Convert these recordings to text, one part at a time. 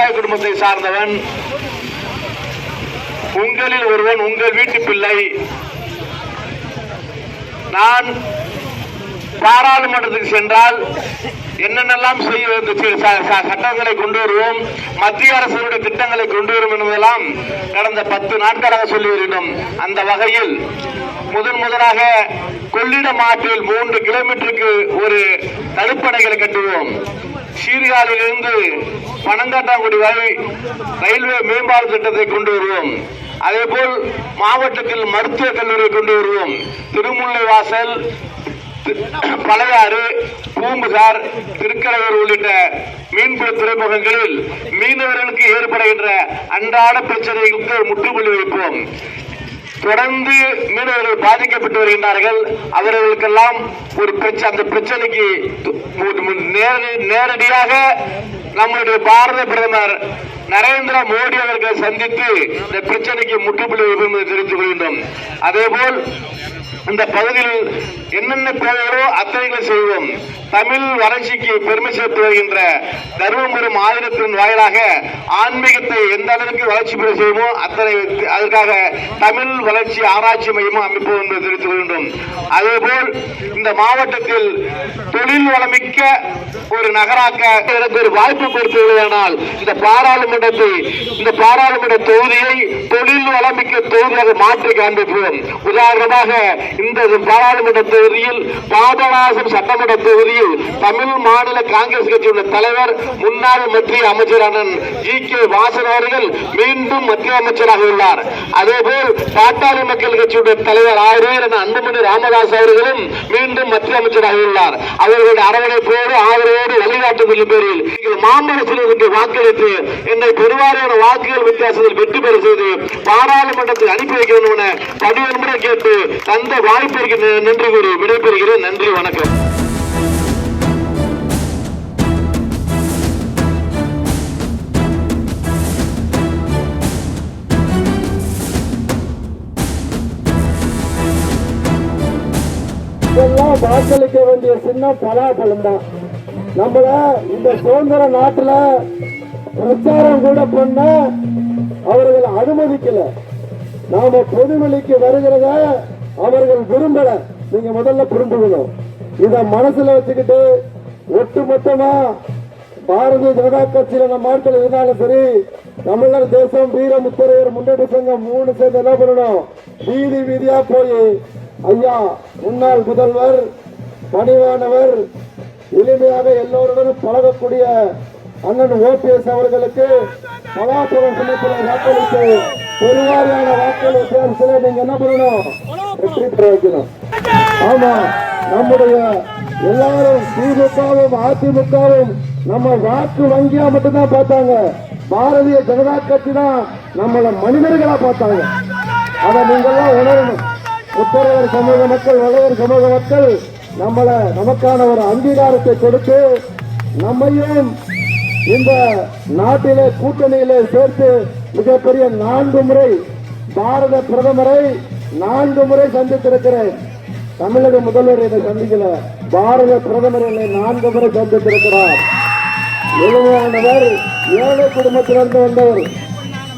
விவசாய குடும்பத்தை சார்ந்தவன். உங்களில் ஒருவன் உங்கள் வீட்டு பிள்ளை. நான் பாராளுமன்றத்துக்கு சென்றால் என்னென்னலாம் செய்ய சட்டங்களை கொண்டு வருவோம் மத்திய அரசுடைய திட்டங்களை கொண்டு வரும் என்பதெல்லாம் கடந்த பத்து நாட்களாக சொல்லி வருகிறோம் அந்த வகையில் முதன் முதலாக கொள்ளிடம் ஆற்றில் மூன்று கிலோமீட்டருக்கு ஒரு தடுப்பணைகளை கட்டுவோம். சீர்காழியிலிருந்து பனங்காட்டாங்குடி வரை ரயில்வே மேம்பால திட்டத்தை கொண்டு வருவோம். அதேபோல் மாவட்டத்தில் மருத்துவ கல்லூரி கொண்டு வருவோம். திருமுல்லை வாசல் பழையாறு பூம்புகார் திருக்கலையூர் உள்ளிட்ட மீன்பிடி துறைமுகங்களில் மீனவர்களுக்கு ஏற்படுகின்ற அன்றாட பிரச்சனைகளுக்கு முற்றுப்புள்ளி வைப்போம். தொடர்ந்து மீனவர்கள் பாதிக்கப்பட்டு வருகின்றார்கள். அவர்களுக்கெல்லாம் ஒரு பிரச்சனை அந்த பிரச்சனைக்கு நேரடியாக நம்முடைய பாரத பிரதமர் நரேந்திர மோடி அவர்களை சந்தித்து இந்த பிரச்சனைக்கு முற்றுப்புள்ளி தெரிவித்துக் கொள்கின்றோம். அதேபோல் இந்த பகுதியில் என்னென்ன தேவைகளோ அத்தனைகளை செய்வோம். தமிழ் வளர்ச்சிக்கு பெருமை சேர்த்து வருகின்ற தருமபுரம் மாநிலத்தின் வாயிலாக ஆன்மீகத்தை எந்த அளவுக்கு வளர்ச்சி பெற செய்வோமோ அத்தனை அதற்காக தமிழ் வளர்ச்சி ஆராய்ச்சி மையமும் அமைப்போம் என்று தெரிவித்துக் கொள்கின்றோம். அதேபோல் இந்த மாவட்டத்தில் தொழில் வளமிக்க ஒரு நகராக்க எனக்கு ஒரு வாய்ப்பு கொடுத்தீர்களானால் இந்த பாராளுமன்றத்தை இந்த பாராளுமன்ற தொகுதியை தொழில் வளம் தொகுதியாக மாற்றி காண்பிப்போம். உதாரணமாக இந்த பாராளுமன்ற தொகுதியில் பாபநாசம் சட்டமன்ற தொகுதியில் தமிழ் மாநில காங்கிரஸ் கட்சியுடைய தலைவர் முன்னாள் மத்திய அமைச்சரான ஜி கே வாசன் அவர்கள் மீண்டும் மத்திய அமைச்சராக உள்ளார். அதேபோல் பாட்டாளி மக்கள் கட்சியுடைய தலைவர் ஆயிரம் அன்புமணி ராமதாஸ் அவர்களும் மீண்டும் மத்திய அமைச்சராக உள்ளார். அவர்களுடைய அரவணைப்போடு ஆதரவோடு வழிகாட்டுதல் பேரில் நீங்கள் இருந்து வாக்களித்து என்னை பெருவாரியான வாக்குகள் வித்தியாசத்தில் வெற்றி பெற செய்து பாராளுமன்ற பாராளுமன்றத்தில் அனுப்பி வைக்க வேண்டும் என பணியன்புரை கேட்டு தந்த வாய்ப்பிற்கு நன்றி கூறி விடைபெறுகிறேன். நன்றி வணக்கம். இதெல்லாம் வாக்களிக்க வேண்டிய சின்ன பலாபலம் தான். நம்மள இந்த சுதந்திர நாட்டுல பிரச்சாரம் கூட பண்ண அவர்கள் அனுமதிக்கல. நாம பொதுவெளிக்கு வருகிறத அவர்கள் விரும்பல. நீங்க முதல்ல புரிஞ்சுக்கணும் இத மனசுல வச்சுக்கிட்டு ஒட்டுமொத்தமா பாரதிய ஜனதா கட்சியில நம்ம ஆட்கள் இருந்தாலும் சரி தமிழர் தேசம் வீர முத்தரையர் முன்னேற்ற சங்கம் மூணு சேர்ந்து என்ன பண்ணணும்? வீதி வீதியா போய் ஐயா முன்னாள் முதல்வர் பணிவானவர் எளிமையாக எல்லோருடனும் பழகக்கூடிய அண்ணன் ஓபிஎஸ் அவர்களுக்கு பலாபுரம் சின்னத்தில் வாக்களித்து பெருவாரியான வாக்குகள் வித்தியாசத்துல நீங்க என்ன பண்ணணும்? வெற்றி பெற வைக்கணும் ஆமா நம்முடைய எல்லாரும் திமுகவும் அதிமுகவும் நம்ம வாக்கு வங்கியா மட்டும்தான் பார்த்தாங்க. பாரதிய ஜனதா கட்சி தான் நம்மள மனிதர்களா பார்த்தாங்க. அதை நீங்கெல்லாம் உணரணும். உத்தரவர் சமூக மக்கள் வளையர் சமூக மக்கள் நம்மள நமக்கான ஒரு அங்கீகாரத்தை கொடுத்து நம்மையும் இந்த நாட்டிலே கூட்டணியிலே சேர்த்து மிகப்பெரிய நான்கு முறை பாரத பிரதமரை நான்கு முறை சந்தித்திருக்கிறேன். தமிழக முதல்வர் என்னை சந்திக்கல. பாரத பிரதமர் என்னை நான்கு முறை சந்தித்திருக்கிறார். எளிமையானவர் ஏழை குடும்பத்திலிருந்து வந்தவர்.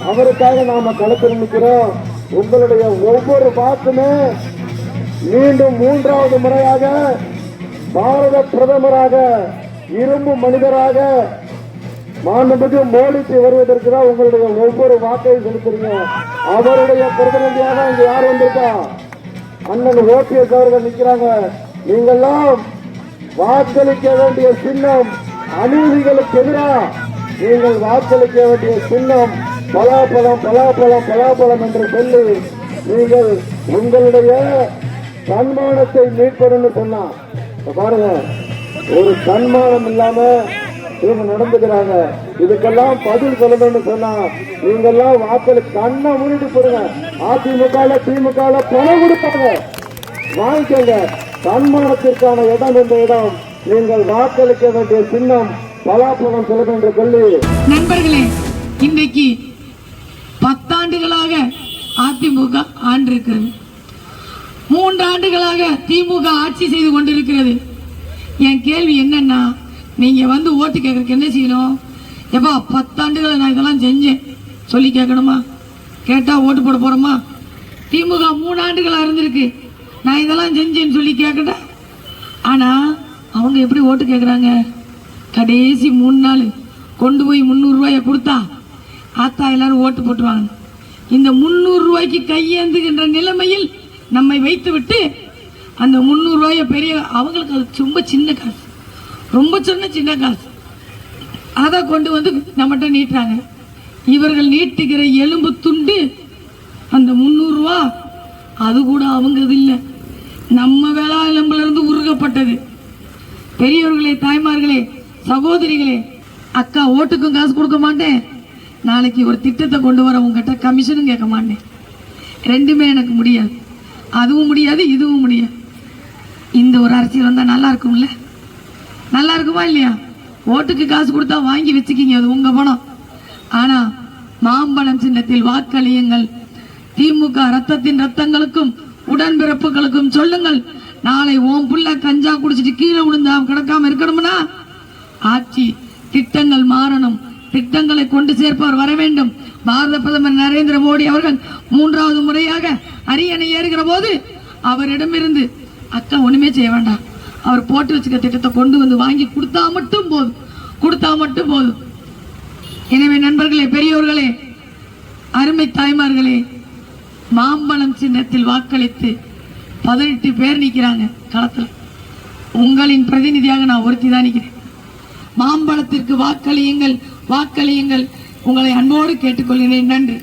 அவருக்காக நாம களத்தில் நிற்கிறோம். உங்களுடைய ஒவ்வொரு வாக்குமே மீண்டும் மூன்றாவது முறையாக பாரத பிரதமராக இரும்பு மனிதராக மாண்புமிகு மோடிக்கு வருவதற்கு தான் உங்களுடைய ஒவ்வொரு வாக்கையும் செலுத்துறீங்க. அவருடைய பிரதிநிதியாக இங்க யார் வந்திருக்கா? அண்ணன் ஓபிஎஸ் அவர்கள் நிக்கிறாங்க. நீங்கெல்லாம் வாக்களிக்க வேண்டிய சின்னம் அநீதிகளுக்கு எதிராக நீங்கள் வாக்களிக்க வேண்டிய சின்னம் பலாப்பழம் பலாப்பழம் பலாப்பழம் என்று சொல்லி நீங்கள் உங்களுடைய தன்மானத்தை மீட்பணும்னு சொன்னா பாருங்க ஒரு தன்மானம் இல்லாம இவங்க நடந்துக்கிறாங்க. இதுக்கெல்லாம் பதில் சொல்லணும்னு சொன்னா நீங்க எல்லாம் வாக்களி கண்ணை மூடிட்டு போடுங்க. அதிமுக திமுக பணம் கொடுப்பாங்க. வாங்கிக்கோங்க. தன்மானத்திற்கான இடம் இந்த இடம் நீங்கள் வாக்களிக்க வேண்டிய சின்னம் பலாப்பழம் செல்லும் என்று சொல்லி. நண்பர்களே இன்னைக்கு பத்தாண்டுகளாக அதிமுக ஆண்டிருக்கிறது. மூன்று ஆண்டுகளாக திமுக ஆட்சி செய்து கொண்டிருக்கிறது. என் கேள்வி என்னன்னா நீங்கள் வந்து ஓட்டு கேட்குறக்கு என்ன செய்யணும்? எப்பா பத்தாண்டுகளை நான் இதெல்லாம் செஞ்சேன். சொல்லி கேட்கணுமா? கேட்டால் ஓட்டு போட போகிறோமா திமுக மூணு ஆண்டுகளா இருந்திருக்கு. நான் இதெல்லாம் செஞ்சேன்னு சொல்லி கேட்கட்ட? ஆனால் அவங்க எப்படி ஓட்டு கேட்குறாங்க? கடைசி மூணு நாள் கொண்டு போய் முந்நூறுரூவாயை கொடுத்தா ஆத்தா எல்லாரும் ஓட்டு போட்டுருவாங்க. இந்த முந்நூறுரூவாய்க்கு கையேந்துகின்ற நிலைமையில் நம்மை வைத்து விட்டு அந்த முந்நூறுரூவாயை பெரிய அவங்களுக்கு அது ரொம்ப சின்ன காசு. ரொம்ப சொன்ன சின்ன காசு. அதை கொண்டு வந்து நம்மகிட்ட நீட்டுறாங்க. இவர்கள் நீட்டுகிற எலும்பு துண்டு அந்த முந்நூறுரூவா அது கூட அவங்கது இல்லை. நம்ம வேளா எலும்புலேருந்து உருகப்பட்டது. பெரியவர்களே தாய்மார்களே சகோதரிகளே அக்கா ஓட்டுக்கும் காசு கொடுக்க மாட்டேன். நாளைக்கு ஒரு திட்டத்தை கொண்டு வர உங்ககிட்ட கமிஷனும் கேட்க மாட்டேன். ரெண்டுமே எனக்கு முடியாது. அதுவும் முடியாது இதுவும் முடியாது. இந்த ஒரு அரசியல் வந்தால் நல்லா இருக்கும்ல? நல்லா இருக்குமா இல்லையா? ஓட்டுக்கு காசு கொடுத்தா வாங்கி வச்சுக்கிங்க அது உங்க பணம். ஆனா மாம்பழம் சின்னத்தில் வாக்களியுங்கள். திமுக ரத்தத்தின் ரத்தங்களுக்கும் உடன்பிறப்புகளுக்கும் சொல்லுங்கள். நாளை ஓம் புள்ள கஞ்சா குடிச்சிட்டு கீழே விழுந்தா கிடக்காம இருக்கணும்னா? ஆட்சி திட்டங்கள் மாறணும். திட்டங்களை கொண்டு சேர்ப்பவர் வர வேண்டும். பாரத பிரதமர் நரேந்திர மோடி அவர்கள் மூன்றாவது முறையாக அரியணை ஏறுகிற போது அவரிடமிருந்து அக்கா ஒண்ணுமே செய்ய வேண்டாம். அவர் போட்டு வச்சுக்க திட்டத்தை கொண்டு வந்து வாங்கி கொடுத்தா மட்டும் போதும். கொடுத்தா மட்டும் போதும். எனவே நண்பர்களே பெரியோர்களே அருமை தாய்மார்களே மாம்பழம் சின்னத்தில் வாக்களித்து பதினெட்டு பேர் நிற்கிறாங்க களத்தில். உங்களின் பிரதிநிதியாக நான் ஒருத்தி தான் நிற்கிறேன் மாம்பழத்திற்கு வாக்களியுங்கள் வாக்களியுங்கள். உங்களை அன்போடு கேட்டுக்கொள்கிறேன். நன்றி.